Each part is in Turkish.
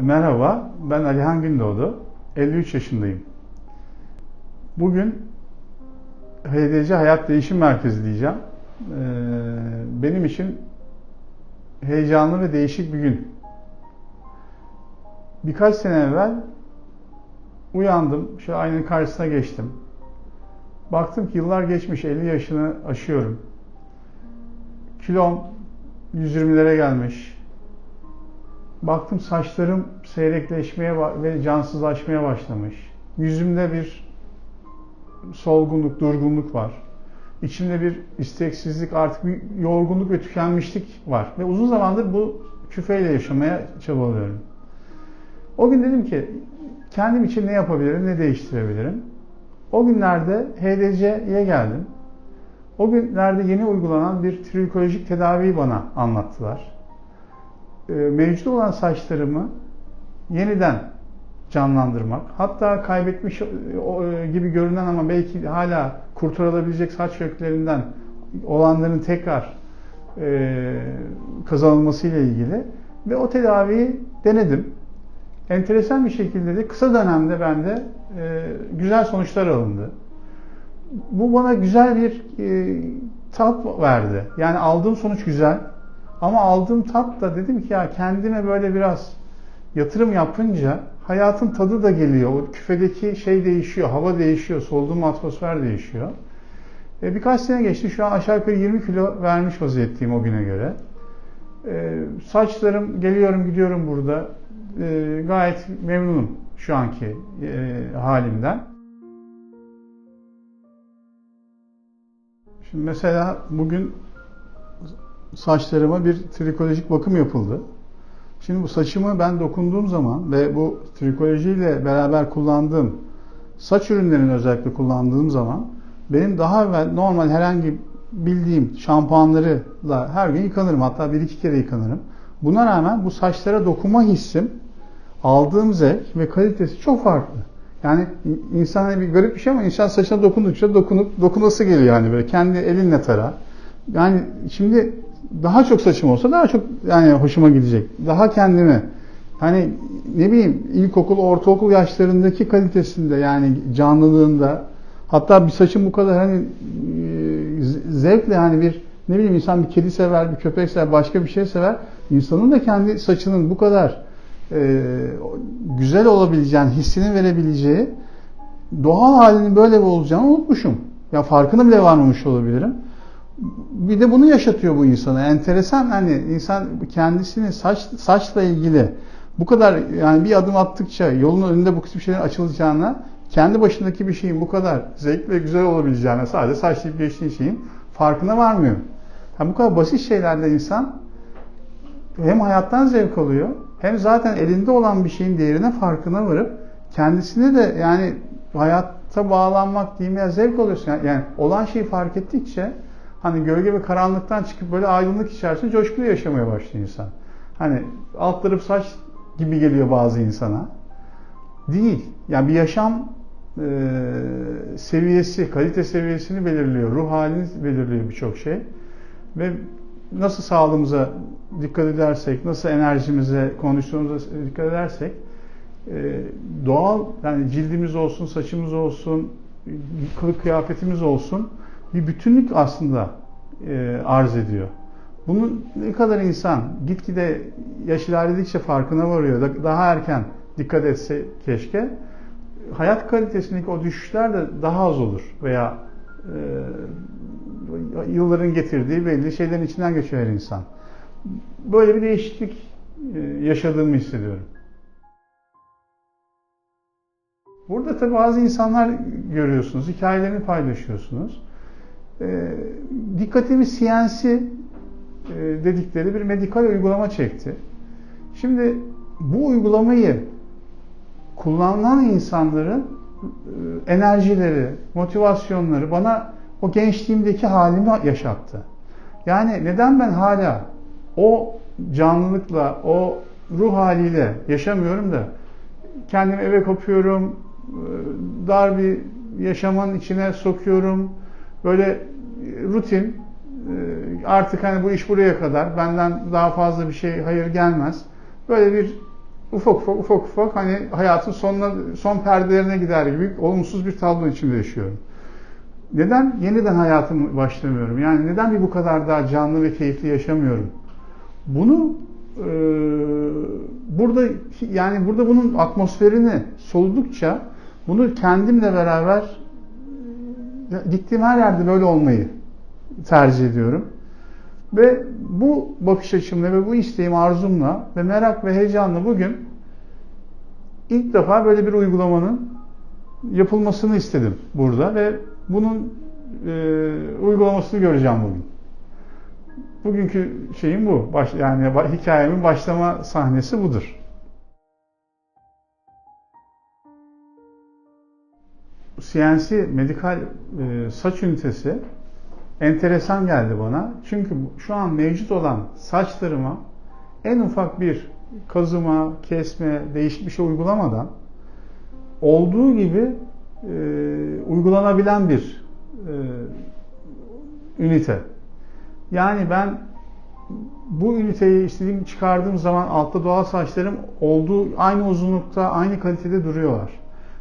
Merhaba, ben Alihan Gündoğdu. 53 yaşındayım. Bugün HDC Hayat Değişim Merkezi diyeceğim. Ee, benim için heyecanlı ve değişik bir gün. Birkaç sene evvel uyandım, şu aynanın karşısına geçtim. Baktım ki yıllar geçmiş, 50 yaşını aşıyorum. Kilom 120'lere gelmiş. Baktım saçlarım seyrekleşmeye ve cansızlaşmaya başlamış. Yüzümde bir solgunluk, durgunluk var. İçimde bir isteksizlik, artık bir yorgunluk ve tükenmişlik var. Ve uzun zamandır bu küfeyle yaşamaya çabalıyorum. O gün dedim ki kendim için ne yapabilirim, ne değiştirebilirim? O günlerde HDC'ye geldim. O günlerde yeni uygulanan bir trikolojik tedaviyi bana anlattılar. Mevcut olan saçlarımı yeniden canlandırmak, hatta kaybetmiş gibi görünen ama belki hala kurtarılabilecek saç köklerinden olanların tekrar kazanılması ile ilgili ve o tedaviyi denedim. Enteresan bir şekilde de kısa dönemde bende güzel sonuçlar alındı. Bu bana güzel bir tat verdi. Yani aldığım sonuç güzel. Ama aldığım tat da dedim ki ya kendime böyle biraz yatırım yapınca hayatın tadı da geliyor. O küfedeki şey değişiyor, hava değişiyor, soluduğum atmosfer değişiyor. E, birkaç sene geçti. Şu an aşağı yukarı 20 kilo vermiş vaziyetteyim o güne göre. E, saçlarım, geliyorum gidiyorum burada. E, gayet memnunum şu anki e, halimden. Şimdi mesela bugün saçlarıma bir trikolojik bakım yapıldı. Şimdi bu saçımı ben dokunduğum zaman ve bu trikolojiyle beraber kullandığım saç ürünlerini özellikle kullandığım zaman benim daha evvel normal herhangi bildiğim şampuanlarıyla her gün yıkanırım. Hatta bir iki kere yıkanırım. Buna rağmen bu saçlara dokunma hissim aldığım zevk ve kalitesi çok farklı. Yani insan bir garip bir şey ama insan saçına dokundukça dokunup dokunası geliyor yani böyle kendi elinle tara. Yani şimdi daha çok saçım olsa daha çok yani hoşuma gidecek. Daha kendimi hani ne bileyim ilkokul, ortaokul yaşlarındaki kalitesinde yani canlılığında hatta bir saçım bu kadar hani zevkle hani bir ne bileyim insan bir kedi sever, bir köpek sever, başka bir şey sever. İnsanın da kendi saçının bu kadar e, güzel olabileceğini, hissini verebileceği doğal halinin böyle olacağını unutmuşum. Ya farkına bile varmamış olabilirim bir de bunu yaşatıyor bu insana. Enteresan hani insan kendisini saç saçla ilgili bu kadar yani bir adım attıkça yolun önünde bu tip şeylerin açılacağına kendi başındaki bir şeyin bu kadar zevkli ve güzel olabileceğine sadece saçlayıp geçtiği şeyin farkına varmıyor. Yani bu kadar basit şeylerde insan hem hayattan zevk alıyor hem zaten elinde olan bir şeyin değerine farkına varıp kendisine de yani hayatta bağlanmak diyeyim ya zevk alıyorsun. Yani, yani olan şeyi fark ettikçe hani gölge ve karanlıktan çıkıp böyle aydınlık içerisinde coşkulu yaşamaya başlıyor insan. Hani altları saç gibi geliyor bazı insana. Değil. Yani bir yaşam e, seviyesi, kalite seviyesini belirliyor. Ruh halini belirliyor birçok şey. Ve nasıl sağlığımıza dikkat edersek, nasıl enerjimize, kondisyonumuza dikkat edersek e, doğal yani cildimiz olsun, saçımız olsun, kılık kıyafetimiz olsun bir bütünlük aslında e, arz ediyor. Bunun ne kadar insan gitgide yaş ilerledikçe farkına varıyor. Daha erken dikkat etse keşke. Hayat kalitesindeki o düşüşler de daha az olur veya e, yılların getirdiği belli şeylerin içinden geçiyor her insan. Böyle bir değişiklik e, yaşadığımı hissediyorum. Burada tabi bazı insanlar görüyorsunuz, hikayelerini paylaşıyorsunuz e, dikkatimi CNC e, dedikleri bir medikal uygulama çekti. Şimdi bu uygulamayı kullanılan insanların e, enerjileri, motivasyonları bana o gençliğimdeki halimi yaşattı. Yani neden ben hala o canlılıkla, o ruh haliyle yaşamıyorum da kendimi eve kapıyorum, e, dar bir yaşamın içine sokuyorum, böyle rutin e, artık hani bu iş buraya kadar benden daha fazla bir şey hayır gelmez. Böyle bir ufak ufak ufak ufak hani hayatın sonuna son perdelerine gider gibi olumsuz bir tablo içinde yaşıyorum. Neden yeniden hayatımı başlamıyorum? Yani neden bir bu kadar daha canlı ve keyifli yaşamıyorum? Bunu e, burada yani burada bunun atmosferini soludukça bunu kendimle beraber gittiğim her yerde böyle olmayı tercih ediyorum. Ve bu bakış açımla ve bu isteğim, arzumla ve merak ve heyecanla bugün ilk defa böyle bir uygulamanın yapılmasını istedim burada ve bunun e, uygulamasını göreceğim bugün. Bugünkü şeyim bu. Baş, yani hikayemin başlama sahnesi budur. CNC medikal e, saç ünitesi enteresan geldi bana. Çünkü şu an mevcut olan saçlarıma en ufak bir kazıma, kesme, değişik bir şey uygulamadan olduğu gibi e, uygulanabilen bir e, ünite. Yani ben bu üniteyi istediğim çıkardığım zaman altta doğal saçlarım olduğu aynı uzunlukta, aynı kalitede duruyorlar.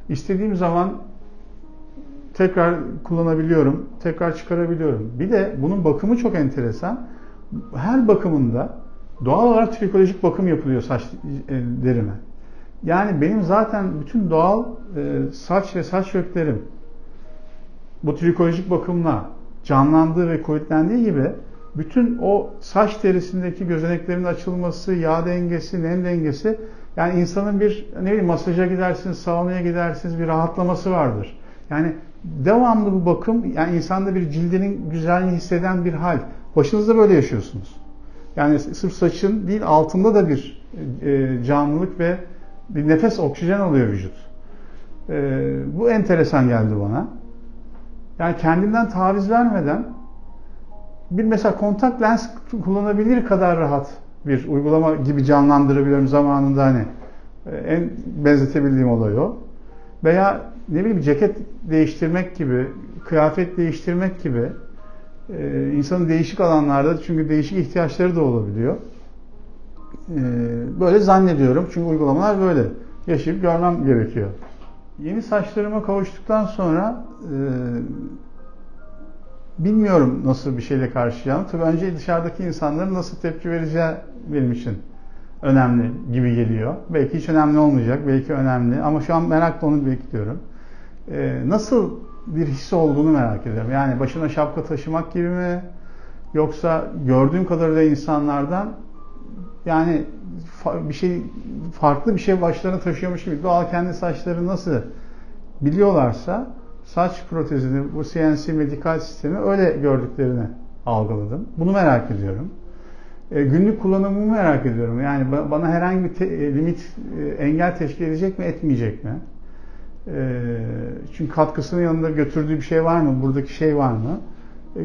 İstediğim zaman tekrar kullanabiliyorum, tekrar çıkarabiliyorum. Bir de bunun bakımı çok enteresan. Her bakımında doğal olarak trikolojik bakım yapılıyor saç e, derime. Yani benim zaten bütün doğal e, saç ve saç köklerim bu trikolojik bakımla canlandığı ve kuvvetlendiği gibi bütün o saç derisindeki gözeneklerin açılması, yağ dengesi, nem dengesi yani insanın bir ne bileyim masaja gidersiniz, saunaya gidersiniz bir rahatlaması vardır. Yani devamlı bu bakım yani insanda bir cildinin güzelliğini hisseden bir hal. Başınızda böyle yaşıyorsunuz. Yani sırf saçın değil altında da bir e, canlılık ve bir nefes oksijen alıyor vücut. E, bu enteresan geldi bana. Yani kendimden taviz vermeden bir mesela kontak lens kullanabilir kadar rahat bir uygulama gibi canlandırabiliyorum zamanında hani e, en benzetebildiğim olay o. Veya ne bileyim ceket değiştirmek gibi, kıyafet değiştirmek gibi e, insanın değişik alanlarda çünkü değişik ihtiyaçları da olabiliyor. E, böyle zannediyorum çünkü uygulamalar böyle. Yaşayıp görmem gerekiyor. Yeni saçlarıma kavuştuktan sonra e, bilmiyorum nasıl bir şeyle karşılayacağım. Tabii önce dışarıdaki insanların nasıl tepki vereceği benim için önemli gibi geliyor. Belki hiç önemli olmayacak, belki önemli ama şu an merakla onu bekliyorum. Ee, nasıl bir his olduğunu merak ediyorum. Yani başına şapka taşımak gibi mi? Yoksa gördüğüm kadarıyla insanlardan yani bir şey farklı bir şey başlarına taşıyormuş gibi doğal kendi saçları nasıl biliyorlarsa saç protezini bu CNC medikal sistemi öyle gördüklerini algıladım. Bunu merak ediyorum. E, günlük kullanımımı merak ediyorum. Yani bana herhangi bir te, e, limit, e, engel teşkil edecek mi, etmeyecek mi? Çünkü katkısının yanında götürdüğü bir şey var mı? Buradaki şey var mı? E,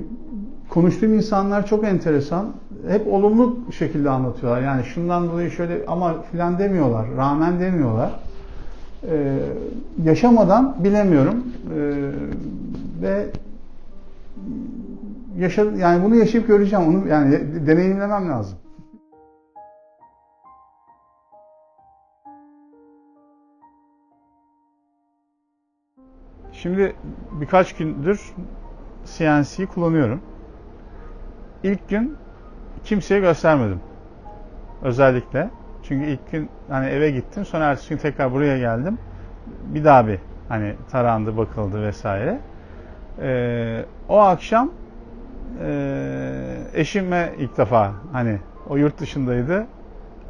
konuştuğum insanlar çok enteresan. Hep olumlu şekilde anlatıyorlar. Yani şundan dolayı şöyle ama filan demiyorlar. Rağmen demiyorlar. Ee, yaşamadan bilemiyorum. Ee, ve yaşa, yani bunu yaşayıp göreceğim. Onu yani deneyimlemem lazım. Şimdi birkaç gündür CNC'yi kullanıyorum. İlk gün kimseye göstermedim. Özellikle. Çünkü ilk gün hani eve gittim. Sonra ertesi gün tekrar buraya geldim. Bir daha bir hani tarandı, bakıldı vesaire. Ee, o akşam e, eşime ilk defa hani o yurt dışındaydı.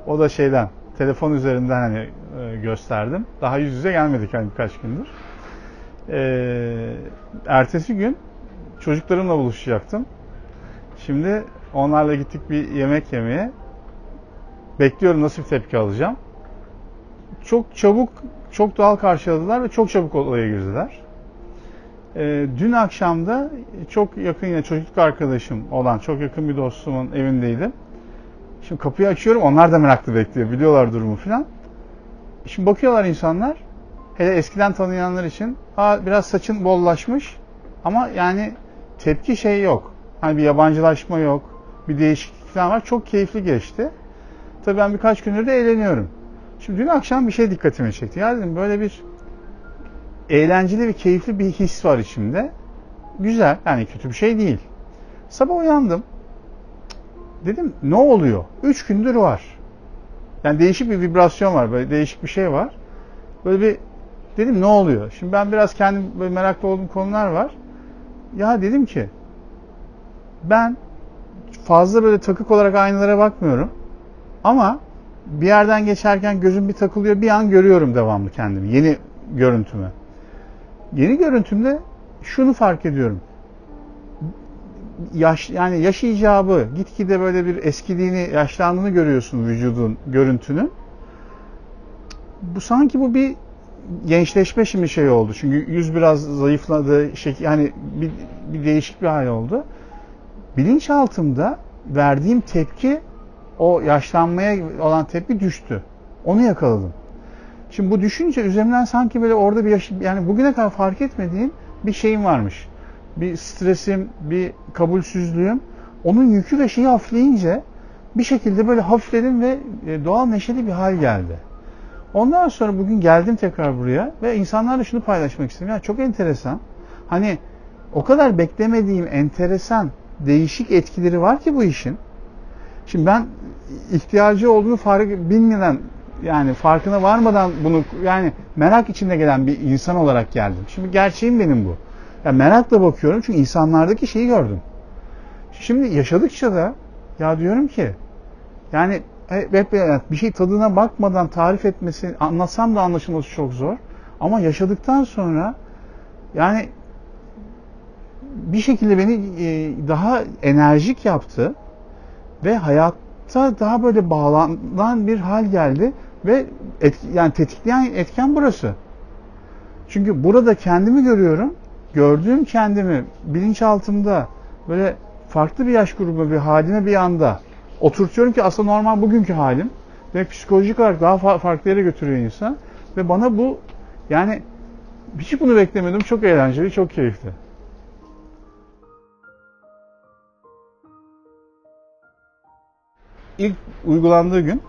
O da şeyden telefon üzerinden hani e, gösterdim. Daha yüz yüze gelmedik hani birkaç gündür. Ee, ertesi gün çocuklarımla buluşacaktım. Şimdi onlarla gittik bir yemek yemeye. Bekliyorum nasıl bir tepki alacağım. Çok çabuk, çok doğal karşıladılar ve çok çabuk olaya girdiler. Ee, dün akşam da çok yakın yine çocukluk arkadaşım olan çok yakın bir dostumun evindeydim. Şimdi kapıyı açıyorum onlar da meraklı bekliyor biliyorlar durumu falan. Şimdi bakıyorlar insanlar hele eskiden tanıyanlar için Aa, biraz saçın bollaşmış ama yani tepki şey yok. Hani bir yabancılaşma yok. Bir değişiklik falan var. Çok keyifli geçti. Tabii ben birkaç gündür de eğleniyorum. Şimdi dün akşam bir şey dikkatimi çekti. Ya dedim böyle bir eğlenceli ve keyifli bir his var içimde. Güzel yani kötü bir şey değil. Sabah uyandım. Dedim ne oluyor? Üç gündür var. Yani değişik bir vibrasyon var. Böyle değişik bir şey var. Böyle bir dedim ne oluyor? Şimdi ben biraz kendim böyle meraklı olduğum konular var. Ya dedim ki ben fazla böyle takık olarak aynalara bakmıyorum. Ama bir yerden geçerken gözüm bir takılıyor. Bir an görüyorum devamlı kendimi. Yeni görüntümü. Yeni görüntümde şunu fark ediyorum. Yaş, yani yaş icabı gitgide böyle bir eskidiğini, yaşlandığını görüyorsun vücudun, görüntünün. Bu sanki bu bir gençleşme şimdi şey oldu. Çünkü yüz biraz zayıfladı. Şekil, yani bir, bir değişik bir hal oldu. Bilinçaltımda verdiğim tepki o yaşlanmaya olan tepki düştü. Onu yakaladım. Şimdi bu düşünce üzerimden sanki böyle orada bir yaş- yani bugüne kadar fark etmediğim bir şeyim varmış. Bir stresim, bir kabulsüzlüğüm. Onun yükü ve şeyi hafifleyince bir şekilde böyle hafifledim ve e, doğal neşeli bir hal geldi. Ondan sonra bugün geldim tekrar buraya ve insanlarla şunu paylaşmak istedim. Ya çok enteresan. Hani o kadar beklemediğim enteresan, değişik etkileri var ki bu işin. Şimdi ben ihtiyacı olduğunu fark bilmeden yani farkına varmadan bunu yani merak içinde gelen bir insan olarak geldim. Şimdi gerçeğim benim bu. Yani merakla bakıyorum çünkü insanlardaki şeyi gördüm. Şimdi yaşadıkça da ya diyorum ki yani hep hep bir şey tadına bakmadan tarif etmesi, anlatsam da anlaşılması çok zor. Ama yaşadıktan sonra yani bir şekilde beni e, daha enerjik yaptı ve hayatta daha böyle bağlanan bir hal geldi ve etki, yani tetikleyen etken burası. Çünkü burada kendimi görüyorum. Gördüğüm kendimi bilinçaltımda böyle farklı bir yaş grubu bir halime bir anda oturtuyorum ki aslında normal bugünkü halim ve psikolojik olarak daha fa- farklı yere götürüyor insan ve bana bu yani hiç bunu beklemiyordum. Çok eğlenceli, çok keyifli. İlk uygulandığı gün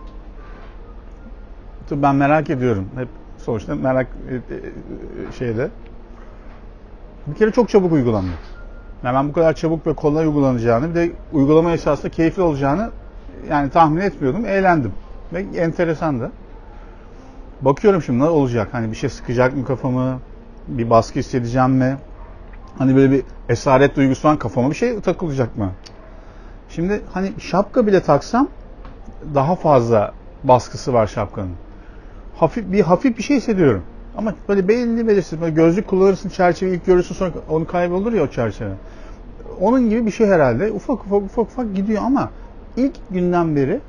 tabii ben merak ediyorum. Hep sonuçta merak e, e, şeyde. Bir kere çok çabuk uygulandı. Yani ben bu kadar çabuk ve kolay uygulanacağını bir de uygulama esasında keyifli olacağını yani tahmin etmiyordum. Eğlendim. Ve enteresandı. Bakıyorum şimdi ne olacak? Hani bir şey sıkacak mı kafamı? Bir baskı hissedeceğim mi? Hani böyle bir esaret duygusu var kafama bir şey takılacak mı? Şimdi hani şapka bile taksam daha fazla baskısı var şapkanın. Hafif bir hafif bir şey hissediyorum. Ama böyle belli belirsiz. Böyle gözlük kullanırsın, çerçeveyi ilk görürsün sonra onu kaybolur ya o çerçeve. Onun gibi bir şey herhalde. Ufak ufak ufak ufak gidiyor ama ilk günden beri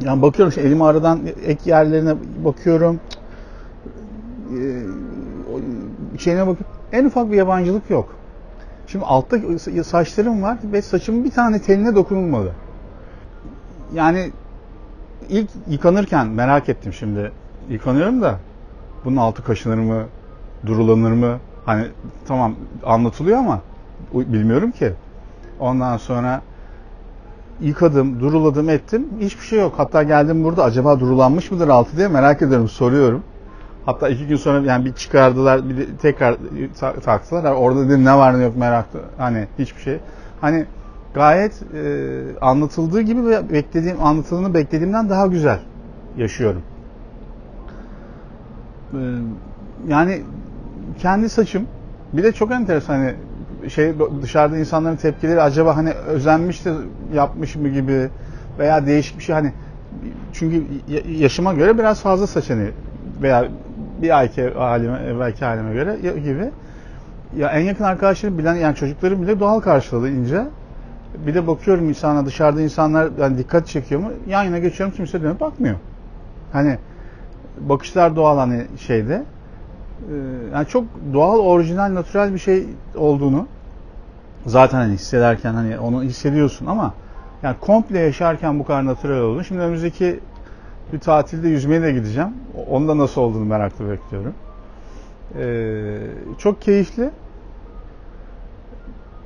yani bakıyorum işte elimi aradan ek yerlerine bakıyorum. Ee, şeyine bakıyorum. En ufak bir yabancılık yok. Şimdi altta saçlarım var ve saçımın bir tane teline dokunulmadı. Yani ilk yıkanırken merak ettim şimdi. Yıkanıyorum da bunun altı kaşınır mı? Durulanır mı? Hani tamam anlatılıyor ama bilmiyorum ki. Ondan sonra yıkadım, duruladım, ettim. Hiçbir şey yok. Hatta geldim burada acaba durulanmış mıdır altı diye merak ediyorum, soruyorum. Hatta iki gün sonra yani bir çıkardılar, bir de tekrar taktılar. Orada dedim ne var ne yok meraklı. Hani hiçbir şey. Hani gayet e, anlatıldığı gibi ve beklediğim anlatıldığını beklediğimden daha güzel yaşıyorum. E, yani kendi saçım bir de çok enteresan hani şey dışarıda insanların tepkileri acaba hani özenmiş de yapmış mı gibi veya değişik bir şey hani çünkü yaşıma göre biraz fazla saç hani veya bir ayki halime, belki halime göre gibi. Ya en yakın arkadaşlarım bilen yani çocuklarım bile doğal karşıladı ince. Bir de bakıyorum insana dışarıda insanlar yani dikkat çekiyor mu? Yan yana geçiyorum kimse dönüp bakmıyor. Hani bakışlar doğal hani şeyde. Yani çok doğal, orijinal, natürel bir şey olduğunu zaten hani hissederken hani onu hissediyorsun ama yani komple yaşarken bu kadar natürel olduğunu. Şimdi önümüzdeki bir tatilde yüzmeye de gideceğim. Onun da nasıl olduğunu merakla bekliyorum. Ee, çok keyifli.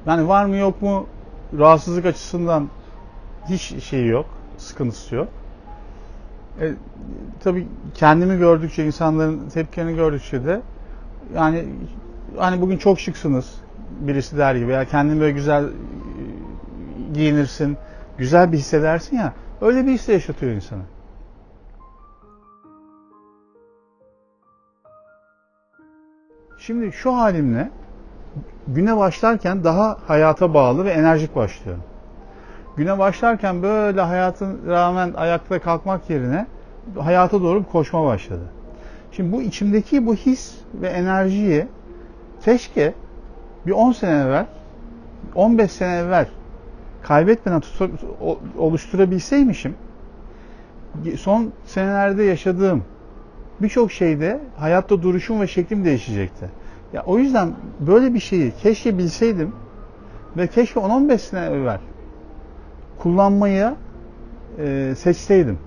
Yani var mı yok mu rahatsızlık açısından hiç şeyi yok, sıkıntısı yok. E, tabii kendimi gördükçe, insanların tepkilerini gördükçe de yani hani bugün çok şıksınız birisi der gibi ya kendini böyle güzel e, giyinirsin, güzel bir hissedersin ya öyle bir hisse yaşatıyor insana. Şimdi şu halimle güne başlarken daha hayata bağlı ve enerjik başlıyorum. Güne başlarken böyle hayatın rağmen ayakta kalkmak yerine hayata doğru koşma başladı. Şimdi bu içimdeki bu his ve enerjiyi keşke bir 10 sene evvel, 15 sene evvel kaybetmeden tutup, oluşturabilseymişim son senelerde yaşadığım birçok şeyde hayatta duruşum ve şeklim değişecekti. Ya o yüzden böyle bir şeyi keşke bilseydim ve keşke 10-15 sene evvel kullanmayı e, seçseydim.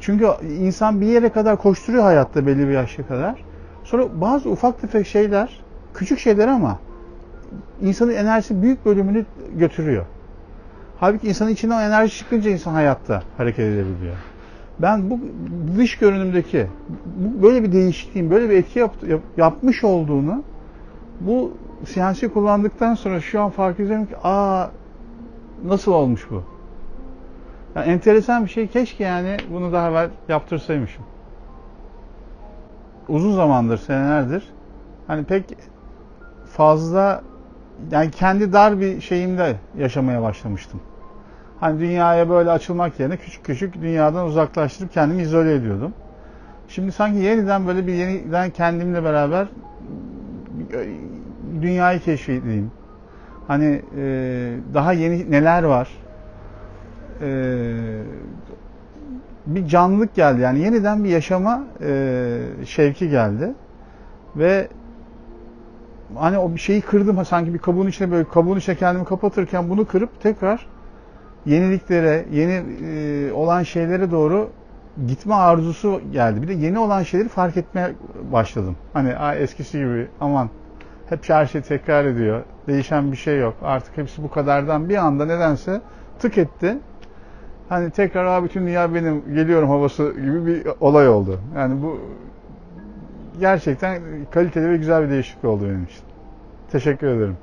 Çünkü insan bir yere kadar koşturuyor hayatta belli bir yaşa kadar. Sonra bazı ufak tefek şeyler, küçük şeyler ama insanın enerjisi büyük bölümünü götürüyor. Halbuki insanın içinden enerji çıkınca insan hayatta hareket edebiliyor. Ben bu dış görünümdeki bu, böyle bir değişikliğin, böyle bir etki yap, yap, yapmış olduğunu bu siyasi kullandıktan sonra şu an fark ediyorum ki aa nasıl olmuş bu? Yani enteresan bir şey. Keşke yani bunu daha evvel yaptırsaymışım. Uzun zamandır, senelerdir hani pek fazla yani kendi dar bir şeyimde yaşamaya başlamıştım. Hani dünyaya böyle açılmak yerine küçük küçük dünyadan uzaklaştırıp kendimi izole ediyordum. Şimdi sanki yeniden böyle bir yeniden kendimle beraber dünyayı keşfedeyim. Hani e, daha yeni neler var? E, bir canlılık geldi. Yani yeniden bir yaşama e, şevki geldi. Ve hani o bir şeyi kırdım. Sanki bir kabuğun içine böyle kabuğun içine kendimi kapatırken bunu kırıp tekrar yeniliklere, yeni e, olan şeylere doğru gitme arzusu geldi. Bir de yeni olan şeyleri fark etmeye başladım. Hani eskisi gibi aman hep her şey tekrar ediyor. Değişen bir şey yok. Artık hepsi bu kadardan bir anda nedense tık etti. Hani tekrar Aa, bütün dünya benim geliyorum havası gibi bir olay oldu. Yani bu gerçekten kaliteli ve güzel bir değişiklik oldu benim için. Teşekkür ederim.